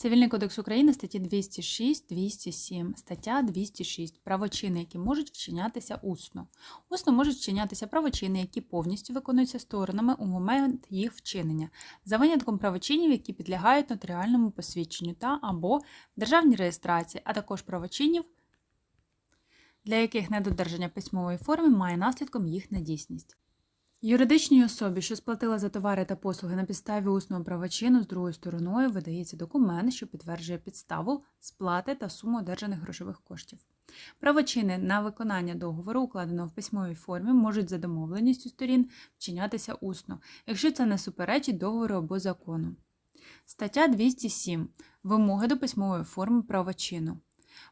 Цивільний кодекс України статті 206, 207, стаття 206. Правочини, які можуть вчинятися усно. Усно можуть вчинятися правочини, які повністю виконуються сторонами у момент їх вчинення, за винятком правочинів, які підлягають нотаріальному посвідченню та або державній реєстрації, а також правочинів, для яких недодержання письмової форми має наслідком їх недійсність. Юридичній особі, що сплатила за товари та послуги на підставі усного правочину з другою стороною, видається документ, що підтверджує підставу сплати та суму одержаних грошових коштів. Правочини на виконання договору, укладеного в письмовій формі, можуть за домовленістю сторін вчинятися усно, якщо це не суперечить договору або закону. Стаття 207. Вимоги до письмової форми правочину.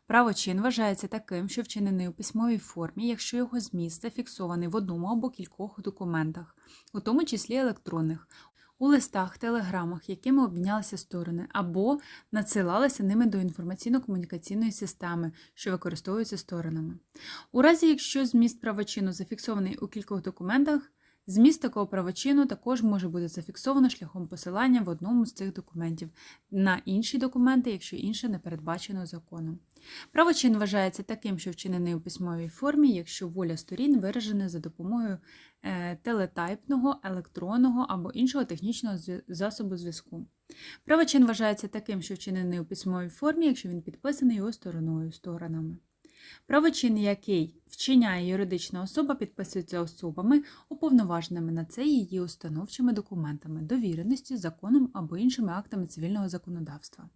Правочин вважається таким, що вчинений у письмовій формі, якщо його зміст зафіксований в одному або кількох документах, у тому числі електронних, у листах, телеграмах, якими обмінялися сторони, або надсилалися ними до інформаційно-комунікаційної системи, що використовуються сторонами. У разі, якщо зміст правочину зафіксований у кількох документах, Зміст такого правочину також може бути зафіксовано шляхом посилання в одному з цих документів на інші документи, якщо інше не передбачено законом. Правочин вважається таким, що вчинений у письмовій формі, якщо воля сторін виражена за допомогою е, телетайпного, електронного або іншого технічного засобу зв'язку. Правочин вважається таким, що вчинений у письмовій формі, якщо він підписаний його стороною сторонами. Правочин, який вчиняє юридична особа, підписується особами, уповноваженими на це її установчими документами, довіреністю, законом або іншими актами цивільного законодавства.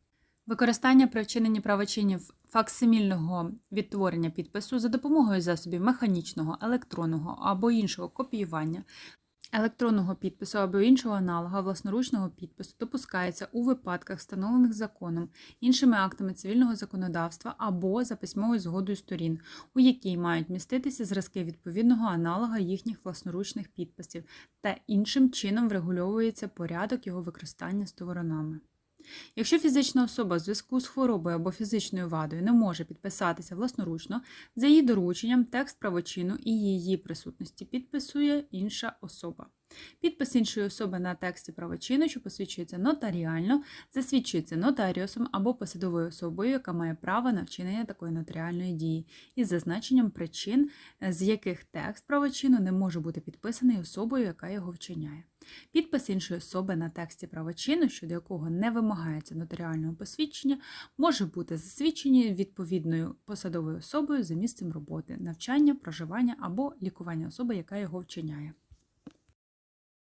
Використання при вчиненні правочинів факсимільного відтворення підпису за допомогою засобів механічного, електронного або іншого копіювання, електронного підпису або іншого аналога власноручного підпису допускається у випадках, встановлених законом, іншими актами цивільного законодавства або за письмовою згодою сторін, у якій мають міститися зразки відповідного аналога їхніх власноручних підписів, та іншим чином врегульовується порядок його використання сторонами. Якщо фізична особа в зв'язку з хворобою або фізичною вадою не може підписатися власноручно, за її дорученням текст правочину і її присутності підписує інша особа. Підпис іншої особи на тексті правочину, що посвідчується нотаріально, засвідчується нотаріусом або посадовою особою, яка має право на вчинення такої нотаріальної дії, із зазначенням причин, з яких текст правочину не може бути підписаний особою, яка його вчиняє. Підпис іншої особи на тексті правочину, щодо якого не вимагається нотаріального посвідчення, може бути засвідчені відповідною посадовою особою за місцем роботи, навчання, проживання або лікування особи, яка його вчиняє.